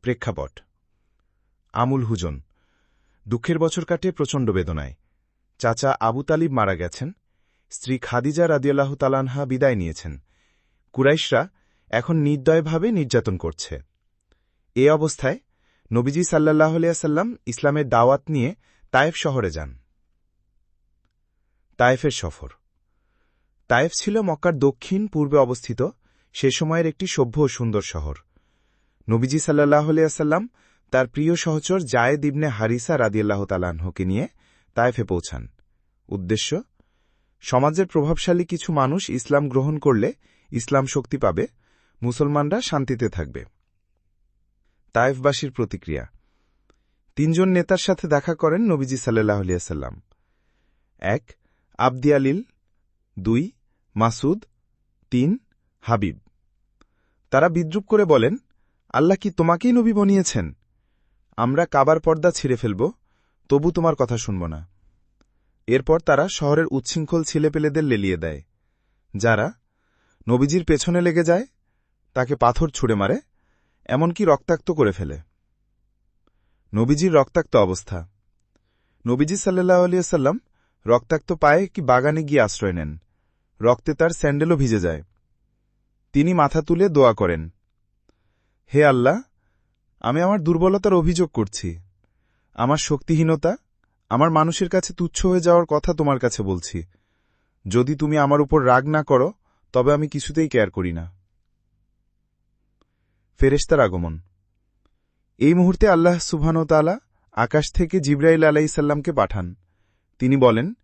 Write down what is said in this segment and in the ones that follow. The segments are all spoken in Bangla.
প্রেক্ষাপট। আমুল হুজন, দুঃখের বছর কাটে প্রচণ্ড বেদনায়। চাচা আবু তালিব মারা গেছেন, স্ত্রী খাদিজা রাদিয়াল্লাহ তালানহা বিদায় নিয়েছেন। কুরাইশরা এখন নির্দয়ভাবে নির্যাতন করছে। এ অবস্থায় নবীজি সাল্লাহ সাল্লাম ইসলামের দাওয়াত নিয়ে তায়েফ শহরে যান। তায়েফের সফর। তায়েফ ছিল মক্কার দক্ষিণ পূর্বে অবস্থিত সে সময়ের একটি সভ্য ও সুন্দর শহর। নবীজি সাল্লাহ আলিয়াল্লাম তার প্রিয় সহচর জায়েদ ইবনে হারিসা রাদিয়াল্লাহ তালাহকে নিয়ে তায়েফে পৌঁছান। উদ্দেশ্য, সমাজের প্রভাবশালী কিছু মানুষ ইসলাম গ্রহণ করলে ইসলাম শক্তি পাবে, মুসলমানরা শান্তিতে থাকবে। তায়েফবাসীর প্রতিক্রিয়া, তিনজন নেতার সাথে দেখা করেন নবীজি সাল্লাহ আলিয়াল্লাম এক, আবদি আলিল। দুই মাসুদ তিন, হাবিব। তারা বিদ্রুপ করে বলেন আল্লাহ কি তোমাকেই নবী বনিয়েছেন? আমরা কাবার পর্দা ছিঁড়ে ফেলব, তবু তোমার কথা শুনব না। এরপর তারা শহরের উচ্ছৃঙ্খল ছেলেপেলেদের লেলিয়ে দেয়। যারা নবীজির পেছনে লেগে যায়, তাকে পাথর ছুঁড়ে মারে, এমনকি রক্তাক্ত করে ফেলে। নবীজির রক্তাক্ত অবস্থা। নবীজি সাল্লাহ আলিয়াল্লাম রক্তাক্ত পায়ে কি বাগানে গিয়ে আশ্রয় নেন? রক্তে তার স্যান্ডেলও ভিজে যায়। তিনি মাথা তুলে দোয়া করেন। হে আল্লাহ, আমি আমার দুর্বলতার অভিযোগ করছি। আমার শক্তিহীনতা, আমার মানুষের কাছে তুচ্ছ হয়ে যাওয়ার কথা তোমার কাছে বলছি। যদি তুমি আমার উপর রাগ না করো, তবে আমি কিছুতেই কেয়ার করি না। ফেরেস্তার আগমন। এই মুহূর্তে আল্লাহ সুবহানতালা আকাশ থেকে জিব্রাইল আলাইসাল্লামকে পাঠান। তিনি বলেন,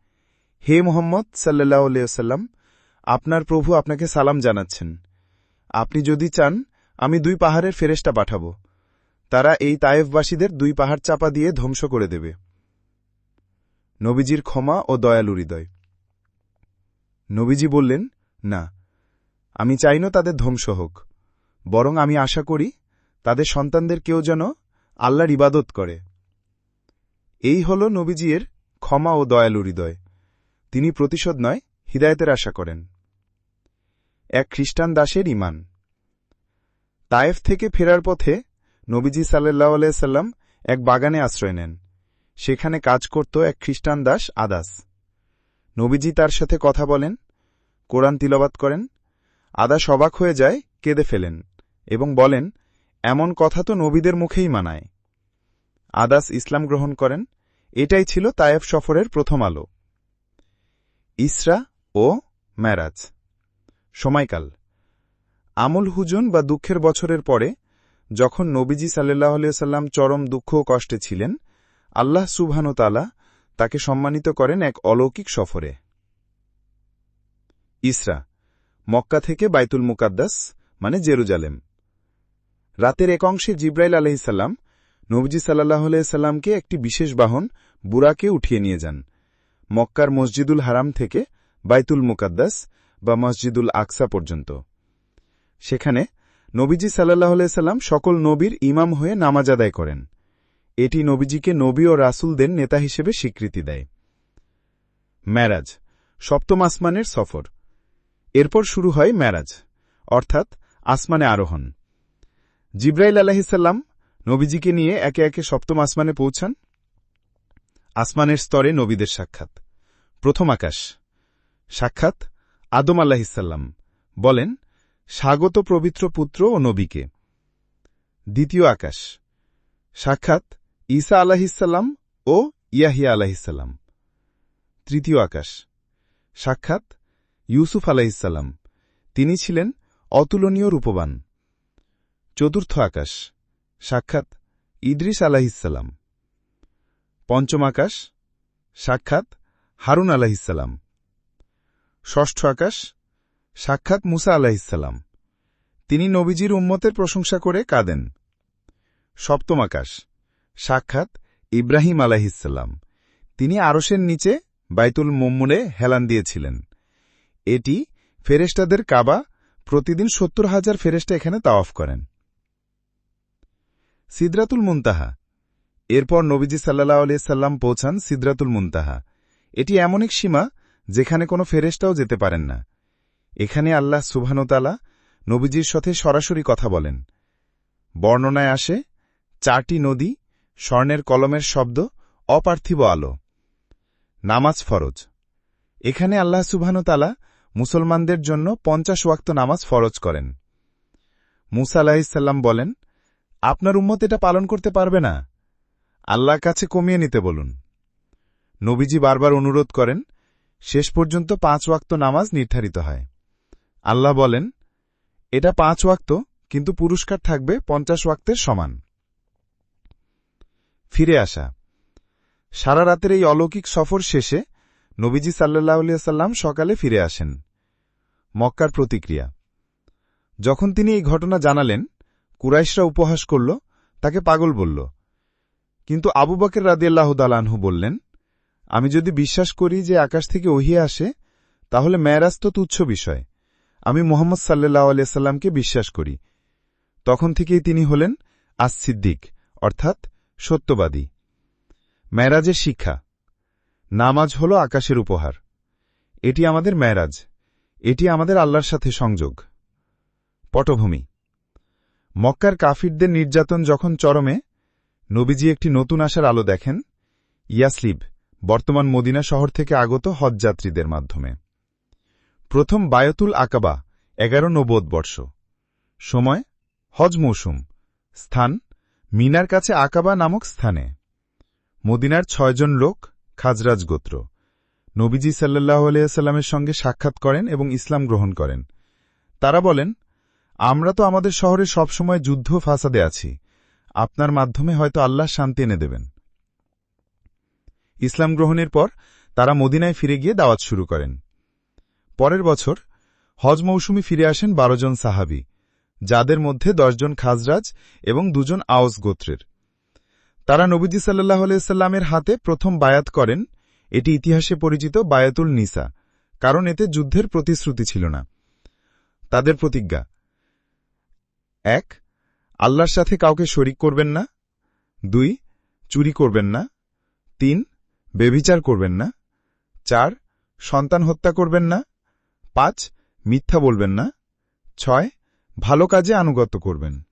হে মোহাম্মদ সাল্লাহ সাল্লাম আপনার প্রভু আপনাকে সালাম জানাচ্ছেন। আপনি যদি চান আমি দুই পাহাড়ের ফেরেস্টা পাঠাব। তারা এই তায়েফবাসীদের দুই পাহাড় চাপা দিয়ে ধ্বংস করে দেবে। নবীজির ক্ষমা ও দয়ালু হৃদয়। নবীজি বললেন, না, আমি চাই না তাদের ধ্বংস হোক, বরং আমি আশা করি তাদের সন্তানদের কেউ যেন আল্লাহর ইবাদত করে। এই হল নবীজির ক্ষমা ও দয়ালু হৃদয়। তিনি প্রতিশোধ নয়, হিদায়তের আশা করেন। এক খ্রিস্টান দাসের ইমান তায়েফ থেকে ফেরার পথে নবীজি সাল্লাহ সাল্লাম এক বাগানে আশ্রয় নেন। সেখানে কাজ করত এক খ্রিস্টান দাস আদাস। নবীজি তার সাথে কথা বলেন, কোরআন তিলবাত করেন। আদাস অবাক হয়ে যায়, কেঁদে ফেলেন এবং বলেন, এমন কথা তো নবীদের মুখেই মানায়। আদাস ইসলাম গ্রহণ করেন। এটাই ছিল তায়েফ সফরের প্রথম আলো। ইসরা ও ম্যারাজ সময়কাল। আমল হুজুন বা দুঃখের বছরের পরে, যখন নবীজি সাল্লাহ সাল্লাম চরম দুঃখ ও কষ্টে ছিলেন, আল্লাহ সুবহানতালা তাকে সম্মানিত করেন এক অলৌকিক সফরে। ইসরা, মক্কা থেকে বাইতুল মুকাদ্দাস মানে জেরুজালেম। রাতের এক অংশে জিব্রাইল আলহিসাল্লাম নবজি সাল্লাহ সাল্লামকে একটি বিশেষ বাহন বুরাকে উঠিয়ে নিয়ে যান। মক্কার মসজিদুল হারাম থেকে বাইতুল মুকাদ্দাস বা মসজিদুল আকসা পর্যন্ত। সেখানে নবীজি সাল্লাহ সাল্লাম সকল নবীর ইমাম হয়ে নামাজ আদায় করেন। এটি নবীজিকে নবী ও রাসুলদের নেতা হিসেবে স্বীকৃতি দেয়। ম্যারাজ সপ্তম আসমানের সফর। এরপর শুরু হয় ম্যারাজ অর্থাৎ আসমানে আরোহণ। জিব্রাইল আলাহিসাল্লাম নবীজিকে নিয়ে একে একে সপ্তম আসমানে পৌঁছান। আসমানের স্তরে নবীদের সাক্ষাৎ। প্রথম আকাশ, সাক্ষাৎ আদম আল্লাহিসাল্লাম বলেন স্বাগত পবিত্র পুত্র ও নবীকে। দ্বিতীয় আকাশ। সাক্ষাৎ ঈসা আলাহিসাল্লাম ও ইয়াহিয়া আলাহিসাল্লাম তৃতীয় আকাশ। সাক্ষাৎ ইউসুফ আলাহিসাল্লাম তিনি ছিলেন অতুলনীয় রূপবান। চতুর্থ আকাশ। সাক্ষাৎ ইদ্রিস আলাহিসাল্লাম পঞ্চম আকাশ। সাক্ষাৎ হারুন আলাহিসাল্লাম ষষ্ঠ আকাশ। সাক্ষাৎ মুসা আলাহিসাল্লাম তিনি নবীজির উম্মতের প্রশংসা করে কাঁদেন। সপ্তম আকাশ। সাক্ষাৎ ইব্রাহিম আলাহিসাল্লাম তিনি আরসের নিচে বাইতুল মুম্মুনে হেলান দিয়েছিলেন। এটি ফেরেস্টাদের কাবা প্রতিদিন সত্তর হাজার ফেরেস্টা এখানে তাওয়াফ করেন। সিদ্রাতুল মুনতাহা। এরপর নবীজি সাল্লাহ সাল্লাম পৌঁছান সিদ্রাতুল মুনতাহা। এটি এমন এক সীমা যেখানে কোনো ফেরেস্টাও যেতে পারেন না। এখানে আল্লাহ সুবহানতালা নবীজির সাথে সরাসরি কথা বলেন। বর্ণনায় আসে, চারটি নদী, স্বর্ণের কলমের শব্দ, অপার্থিব আলো। নামাজ ফরজ। এখানে আল্লাহ সুবহানতালা মুসলমানদের জন্য পঞ্চাশ ওয়াক্ত নামাজ ফরজ করেন। মুসা আলাহিসাল্লাম বলেন, আপনার উম্মত এটা পালন করতে পারবে না। আল্লাহর কাছে কমিয়ে নিতে বলুন। নবীজি বারবার অনুরোধ করেন, শেষ পর্যন্ত পাঁচ ওয়াক্ত নামাজ নির্ধারিত হয়। আল্লাহ বলেন, এটা পাঁচ ওয়াক্ত, কিন্তু পুরস্কার থাকবে পঞ্চাশ ওয়াক্তের সমান। ফিরে আসা। সারা রাতের এই অলৌকিক সফর শেষে নবীজি সাল্লাহ সাল্লাম সকালে ফিরে আসেন। মক্কার প্রতিক্রিয়া। যখন তিনি এই ঘটনা জানালেন, কুরাইশরা উপহাস করল, তাকে পাগল বলল। কিন্তু আবু বকের রাদিয়াল্লাহ দালানহু বললেন, আমি যদি বিশ্বাস করি যে আকাশ থেকে ওহিয়ে আসে, তাহলে ম্যারাজ তো তুচ্ছ বিষয়। আমি মোহাম্মদ সাল্লাহ আলিয়াল্লামকে বিশ্বাস করি। তখন থেকেই তিনি হলেন আস সিদ্দিক অর্থাৎ সত্যবাদী। ম্যারাজের শিক্ষা, নামাজ হল আকাশের উপহার। এটি আমাদের ম্যারাজ, এটি আমাদের আল্লাহর সাথে সংযোগ। পটভূমি, মক্কার কাফিরদের নির্যাতন যখন চরমে, নবীজি একটি নতুন আশার আলো দেখেন, ইয়াসলিব, বর্তমান মদিনা শহর থেকে আগত হজযাত্রীদের মাধ্যমে। প্রথম বায়তুল আকাবা, এগারো নবোধ বর্ষ। সময়? হজ মৌসুম। স্থান? মিনার কাছে আকাবা নামক স্থানে। মদিনার ছয়জন লোক, খাজরাজ গোত্র। নবীজি সাল্লাহ আলিয়াল্লামের সঙ্গে সাক্ষাৎ করেন এবং ইসলাম গ্রহণ করেন। তারা বলেন, আমরা তো আমাদের শহরে সবসময় যুদ্ধ ফাসাদে আছি। আপনার মাধ্যমে হয়তো আল্লাহ শান্তি এনে দেবেন। ইসলাম গ্রহণের পর তারা মদিনায় ফিরে গিয়ে দাওয়াত শুরু করেন। পরের বছর হজ মৌসুমি ফিরে আসেন বারো জন সাহাবি, যাদের মধ্যে দশজন খাজরাজ এবং দুজন আওস গোত্রের। তারা নবীজি সাল্লাহ আলাইস্লামের হাতে প্রথম বায়াত করেন, এটি ইতিহাসে পরিচিত বায়াতুল নিসা, কারণ এতে যুদ্ধের প্রতিশ্রুতি ছিল না। তাদের প্রতিজ্ঞা, এক, আল্লাহর সাথে কাউকে শরিক করবেন না, দুই, চুরি করবেন না, তিন, বেবিচার করবেন না, চার, সন্তান হত্যা করবেন না পাঁচ, মিথ্যা বলবেন না। ছয়, ভালো কাজে আনুগত্য করবেন।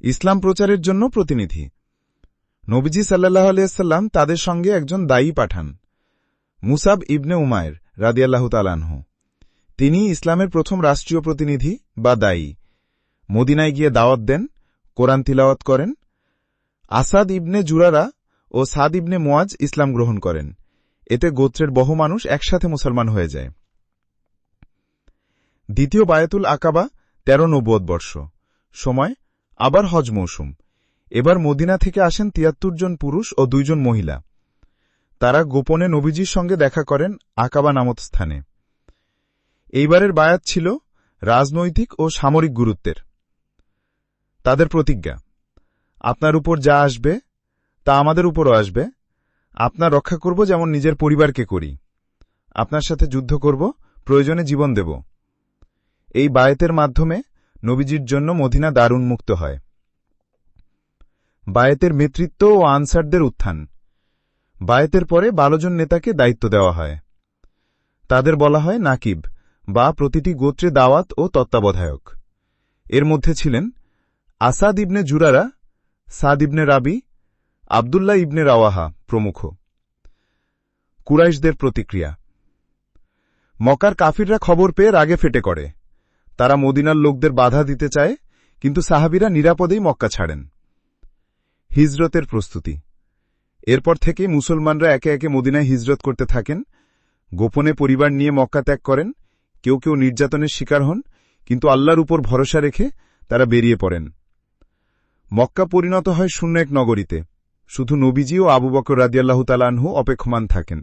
ইসলাম প্রচারের জন্য প্রতিনিধি। নবীজি সাল্লাহ আলিয়াল্লাম তাদের সঙ্গে একজন দায়ী পাঠান। মুসাব ইবনে উমায়ের রাদিয়াল্লাহ তালানহ তিনি ইসলামের প্রথম রাষ্ট্রীয় প্রতিনিধি বা দায়ী। মদিনায় গিয়ে দাওয়াত দেন, কোরআন তিলাওয়াত করেন। আসাদ ইবনে জুরারা ও সাদ ইবনে মোয়াজ ইসলাম গ্রহণ করেন। এতে গোত্রের বহু মানুষ একসাথে মুসলমান হয়ে যায়। দ্বিতীয় বায়াতুল আকাবা, তেরো নব্বদ বর্ষ। সময়, আবার হজ মৌসুম। এবার মদিনা থেকে আসেন তিয়াত্তর জন পুরুষ ও দুইজন মহিলা। তারা গোপনে নবীজির সঙ্গে দেখা করেন আকাবা নামত স্থানে। এইবারের বায়াত ছিল রাজনৈতিক ও সামরিক গুরুত্বের। তাদের প্রতিজ্ঞা, আপনার উপর যা আসবে, তা আমাদের উপরও আসবে আপনার রক্ষা করব যেমন নিজের পরিবারকে করি। আপনার সাথে যুদ্ধ করব, প্রয়োজনে জীবন দেব। এই বায়েতের মাধ্যমে নবীজির জন্য মদিনা দারুণ মুক্ত হয়। বায়েতের নেতৃত্ব ও আনসারদের উত্থান। বায়েতের পরে বারো জন নেতাকে দায়িত্ব দেওয়া হয়। তাদের বলা হয় নাকিব বা প্রতিটি গোত্রে দাওয়াত ও তত্ত্বাবধায়ক। এর মধ্যে ছিলেন আসাদ ইবনে জুরারা, সাদ ইবনে রাবি আবদুল্লাহ ইবনে রাওয়াহা প্রমুখ। কুরাইশদের প্রতিক্রিয়া। মকার কাফিররা খবর পেয়ে রাগে ফেটে করে তারা মদিনার লোকদের বাধা দিতে চায়, কিন্তু সাহাবিরা নিরাপদেই মক্কা ছাড়েন। হিজরতের প্রস্তুতি। এরপর থেকে মুসলমানরা একে একে মদিনায় হিজরত করতে থাকেন। গোপনে পরিবার নিয়ে মক্কা ত্যাগ করেন। কেউ কেউ নির্যাতনের শিকার হন, কিন্তু আল্লাহর উপর ভরসা রেখে তারা বেরিয়ে পড়েন। মক্কা পরিণত হয় শূন্য এক নগরীতে। শুধু নবীজি ও আবু বকর রাজিয়াল্লাহ তালানহু অপেক্ষমান থাকেন।